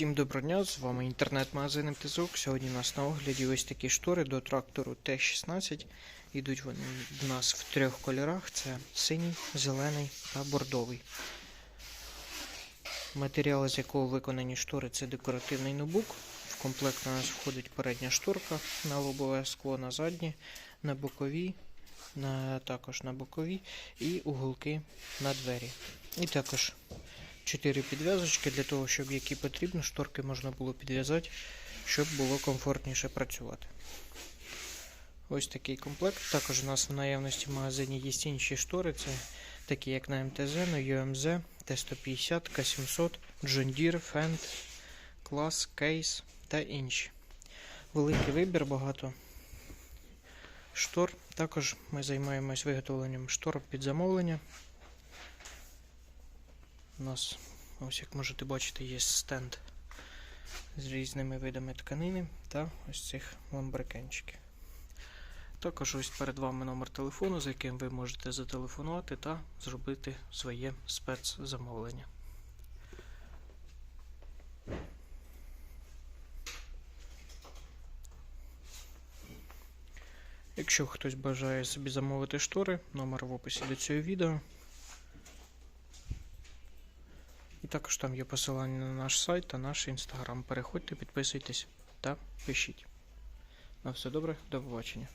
Всім доброго дня, з вами інтернет-магазин МТЗОК. Сьогодні у нас на огляді ось такі штори до трактору Т-16. Ідуть вони в нас в трьох кольорах: це синій, зелений та бордовий. Матеріал, з якого виконані штори, це декоративний нобук. В комплект у нас входить передня шторка на лобове скло на заднє, на бокові, на, також на бокові і уголки на двері. І також 4 підв'язочки для того, щоб які потрібно, шторки можна було підв'язати, щоб було комфортніше працювати. Ось такий комплект. Також у нас в наявності в магазині є інші штори, це такі як на МТЗ, на UMZ, Т150, К700, John Deere, Fendt, Class, Case та інші. Великий вибір, багато штор. Також ми займаємось виготовленням штор під замовлення. У нас, ось як можете бачити, є стенд з різними видами тканини та ось цих ламбрикенчиків. Також ось перед вами номер телефону, за яким ви можете зателефонувати та зробити своє спецзамовлення. Якщо хтось бажає собі замовити штори, номер в описі до цього відео. І також там є посилання на наш сайт та наш інстаграм. Переходьте, підписуйтесь та пишіть. На все добре, до побачення.